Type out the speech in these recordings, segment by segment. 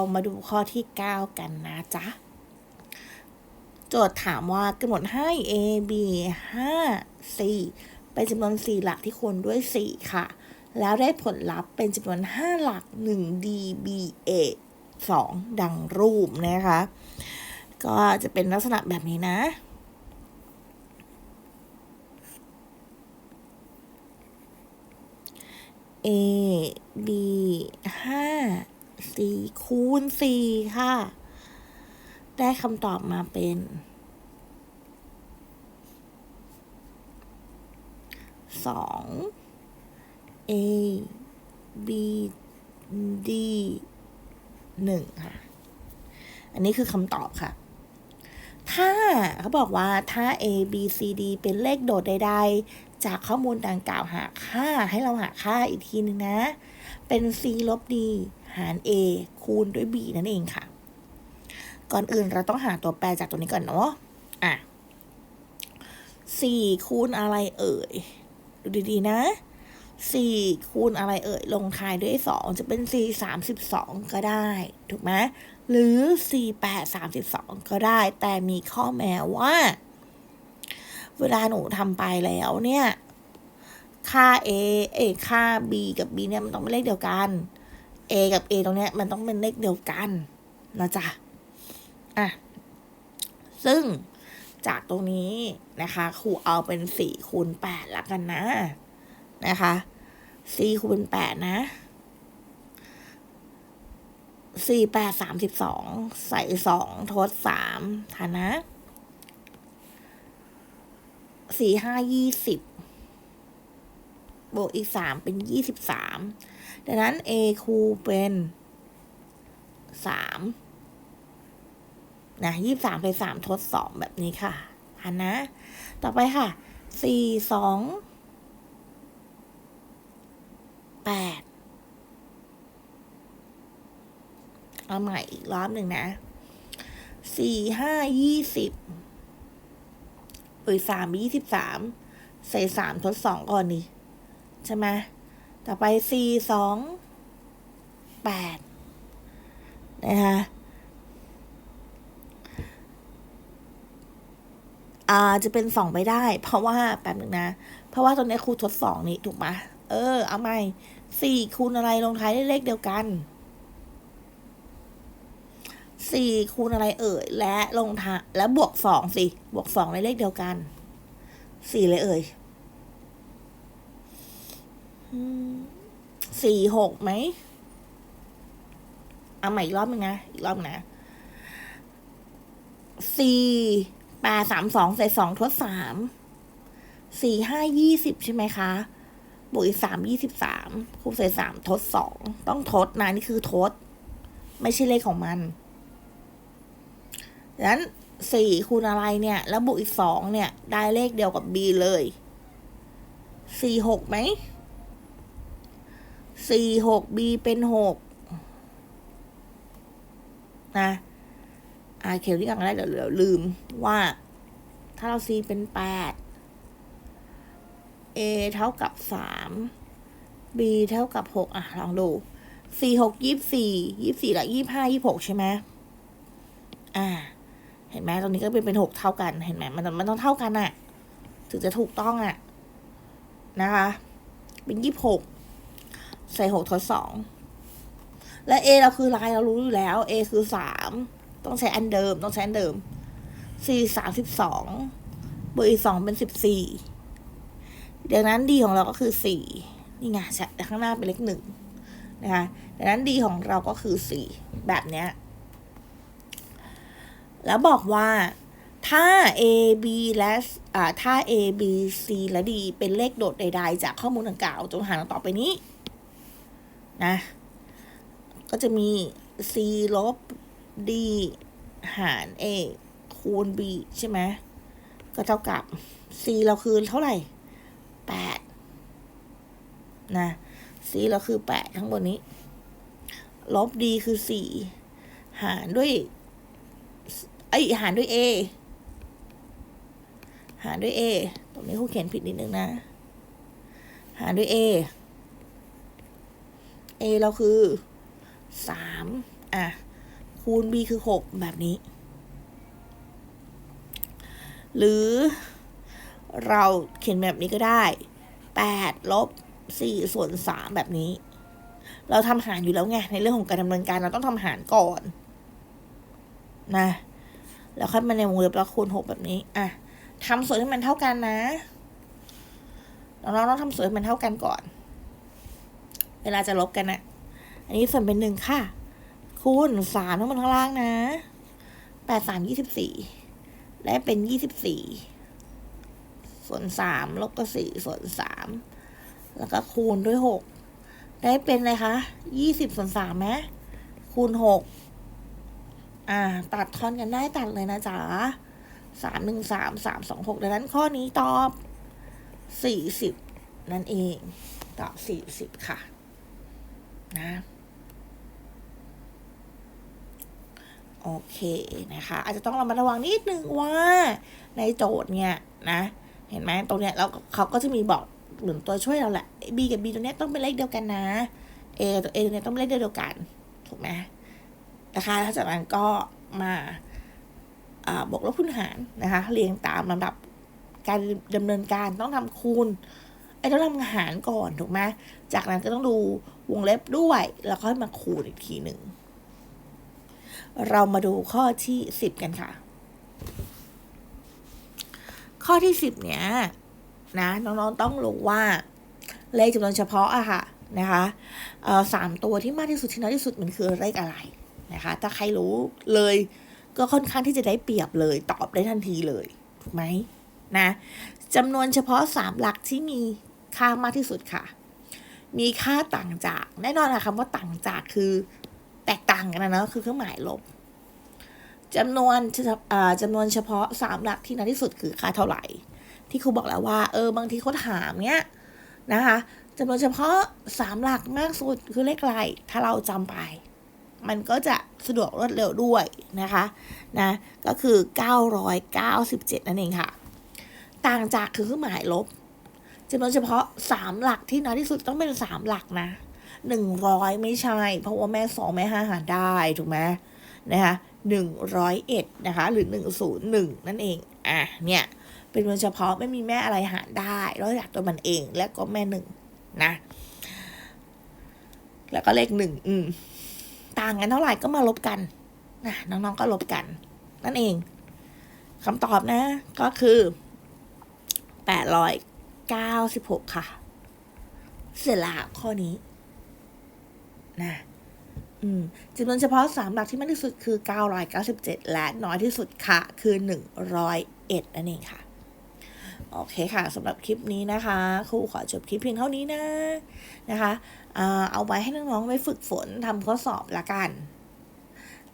เรามาดูข้อที่ 9 กันนะจ๊ะ โจทย์ถามว่ากำหนดให้ a b 5 c เป็นจำนวน 4 หลักที่คูณด้วย 4 ค่ะ แล้วได้ผลลัพธ์เป็นจำนวน 5 หลัก 1 d b a 2 ดังรูปนะคะ ก็จะเป็นลักษณะแบบนี้นะ a b ห้า สี่คูณสี่ค่ะ ได้คำตอบมาเป็นสอง a b d หนึ่งค่ะ อันนี้คือคำตอบค่ะ ถ้าเขาบอกว่าถ้า a b c d เป็นเลขโดดใด ๆ จากข้อมูลดังกล่าวหาค่าให้เราหาค่าอีกทีหนึ่งนะ เป็น c ลบ d หาร a คูณด้วย b นั่นเองค่ะ ก่อนอื่นเราต้องหาตัวแปรจากตัวนี้ก่อนเนาะอะ4คูณอะไรเอ่ย ดูดีๆนะ4คูณอะไรเอ่ย ลงท้ายด้วย2จะเป็น4 32ก็ได้ ถูกไหมหรือ4 8 32ก็ได้ แต่มีข้อแม้ว่า เวลาหนูทำไปแล้วเนี่ย ค่า a เอค่า b กับ b เนี่ยมันต้องเป็นเลขเดียวกัน a กับ a ตรงเนี้ยมันต้องเป็นเลขเดียวกันนะจ๊ะอะซึ่งจากตรงนี้นะคะครูเอาเป็นสี่คูณแปดละกันนะ นะคะสี่คูณแปดนะสี่แปดสามสิบสองใส่สองทดสามฐานะสี่ห้ายี่สิบ บวกอีกสามเป็นยี่สิบสามดังนั้น a คูเป็นสามนะยี่สามไปสามทดสองแบบนี้ค่ะหันนะ ต่อไปค่ะสี่สองแปดเอาใหม่อีกรอบหนึ่งนะสี่ห้ายี่สิบเอ้ยสามยี่สิบสามใส่สามทดสองก่อนนี่ ใช่ไหมต่อไปสี่สองแปดนะคะอ่าจะเป็นสองไปได้ เพราะว่าแป๊บหนึ่งนะ เพราะว่าตอนนี้ครูทดสองนี่ถูกไหมเออ เอาใหม่สี่คูณอะไรลงท้ายด้วยเลขเดียวกันสี่คูณอะไรเอ่ย และลงท้ายและบวกสองสิ บวกสองในเลขเดียวกันสี่เลยเอ่ย สี่หกไหมเอาใหม่อีกรอบนึงนะ อีกรอบนะสี่แปดสามสองใส่สองทดสาม สี่ห้ายี่สิบใช่ไหมคะ บวกอีกสามยี่สิบสามคูณใส่สามทดสอง ต้องทดนะ นี่คือทด ไม่ใช่เลขของมันดังนั้นสี่คูณอะไรเนี่ย แล้วบวกอีกสองเนี่ย ได้เลขเดียวกับ b เลย สี่หกไหม สี่หก b เป็นหกนะอาเขียนที่กันได้เดี๋ยวเดี๋ยวลืมว่า ถ้าเรา c เป็นแปด a เท่ากับสาม b เท่ากับหกอะ ลองดูสี่หกยี่สี่ยี่สี่ละยี่ห้ายี่หกใช่ไหมอ่า เห็นไหมตรงนี้ก็เป็นเป็นหกเท่ากัน เห็นไหมมันมันต้องเท่ากันอะถึงจะถูกต้องอะนะคะ เป็นยี่หก ใส่หกทดสอง และ a เราคือลายเรารู้อยู่แล้ว a คือสามต้องใช้อันเดิม ต้องใช้อันเดิมสี่สามสิบสองบวกอีกสองเป็นสิบสี่ดังนั้นดีของเราก็คือสี่นี่ไงข้างหน้าเป็นเลขหนึ่งนะคะดังนั้นดีของเราก็คือสี่แบบเนี้ย แล้วบอกว่าถ้า a b และอ่าถ้า a b c และ d เป็นเลขโดดใด ๆ จากข้อมูลดังกล่าวจงหาต่อไปนี้ นะ ก็จะมี c ลบ d หาร a คูณ b ใช่ไหมก็เท่ากับ c เราคือเท่าไหร่แปดนะ c เราคือแปดทั้งหมดนี้ ลบ d คือสี่หารด้วยไอหารด้วย a หารด้วย a ตรงนี้ครูเขียนผิดนิดนึงนะ หารด้วย a a เราคือสามอะ คูณ b คือหกแบบนี้ หรือเราเขียนแบบนี้ก็ได้แปดลบสี่ส่วนสามแบบนี้ เราทำหารอยู่แล้วไง ในเรื่องของการดำเนินการเราต้องทำหารก่อน นะ แล้วค่อยมาในวงเล็บแล้วคูณหกแบบนี้ อะทำส่วนให้มันเท่ากันนะ เราต้องทำส่วนให้มันเท่ากันก่อน เวลาจะลบกันนะอันนี้ส่วนเป็นหนึ่งค่ะ คูณสามทั้งหมดข้างล่างนะแปดสามยี่สิบสี่และเป็นยี่สิบสี่ส่วนสามลบกับสี่ส่วนสามแล้วก็คูณด้วยหกได้เป็นอะไรคะยี่สิบส่วนสามไหมคูณหกอ่า ตัดทอนกันได้ตัดเลยนะจ๊ะสามหนึ่งสามสามสองหกดังนั้นข้อนี้ตอบสี่สิบนั่นเอง ตอบสี่สิบค่ะ นะ โอเคนะคะ อาจจะต้องระมัดระวังนิดนึงว่า ในโจทย์เนี่ยนะ เห็นไหมตรงเนี้ยแล้วเขาก็จะมีบอกเหมือนตัวช่วยเราแหละ b กับ b ตัวเนี้ยต้องเป็นเลขเดียวกันนะ a ตัว a ตัวเนี้ยต้องเป็นเลขเดียวกัน ถูกไหมนะคะแล้วจากนั้นก็มาบวกลบคูณหารนะคะ เรียงตามลำดับการดำเนินการต้องทำคูณไอ้ต้องทำหารก่อนถูกไหมจากนั้นก็ต้องดู วงเล็บด้วย แล้วค่อยมาคูณอีกทีหนึ่ง เรามาดูข้อที่สิบกันค่ะ ข้อที่สิบเนี้ยนะน้องๆต้องรู้ว่าเลขจำนวนเฉพาะอะค่ะนะคะสามตัวที่มากที่สุดที่น้อยที่สุดมันคือเลขอะไรนะคะ ถ้าใครรู้เลยก็ค่อนข้างที่จะได้เปรียบเลย ตอบได้ทันทีเลย ถูกไหมนะจำนวนเฉพาะสามหลักที่มีค่ามากที่สุดค่ะ มีค่าต่างจาก แน่นอนอะคำว่าต่างจากคือแตกต่างกันนะเนาะคือเครื่องหมายลบจำนวนจำนวนเฉพาะสามหลักที่น้อยที่สุดคือค่าเท่าไหร่ ที่ครูบอกแล้วว่า เออบางทีเขาถามเนี้ยนะคะจำนวนเฉพาะสามหลักมากสุดคือเลขอะไรถ้าเราจำไป มันก็จะสะดวกรวดเร็วด้วยนะคะนะก็คือ 997 นั่นเองค่ะ ต่างจากคือเครื่องหมายลบ จำนวนเฉพาะสามหลักที่น้อยที่สุดต้องเป็นสามหลักนะหนึ่งร้อยไม่ใช่ เพราะว่าแม่สองแม่ห้าหารได้ถูกไหมนะคะหนึ่งร้อยเอ็ดนะคะ หรือหนึ่งศูนย์หนึ่งนั่นเอง อะเนี่ยเป็นจำนวนเฉพาะไม่มีแม่อะไรหารได้นอกจากตัวมันเอง และก็แม่หนึ่งนะ แล้วก็เลขหนึ่งอืมต่างกันเท่าไหร่ก็มาลบกันนะน้องๆก็ลบกัน นั่นเองคำตอบนะ ก็คือแปดร้อย เก้าสิบหกค่ะ เสร็จละข้อนี้นะอืมจำนวนเฉพาะสามหลักที่มากที่สุดคือ 997 และน้อยที่สุดค่ะ คือ 101 นั่นเองค่ะ โอเคค่ะสำหรับคลิปนี้นะคะ ครูขอจบคลิปเพียงเท่านี้นะนะคะเอาไว้ให้น้องๆไว้ฝึกฝนทำข้อสอบละกัน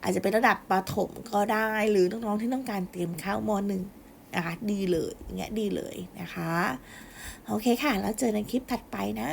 อาจจะเป็นระดับประถมก็ได้ หรือน้องๆที่ต้องการเตรียมเข้ามหนึ่ง นะคะ ดีเลยอย่างเงี้ยดีเลยนะคะ โอเคค่ะ แล้วเจอในคลิปถัดไปนะ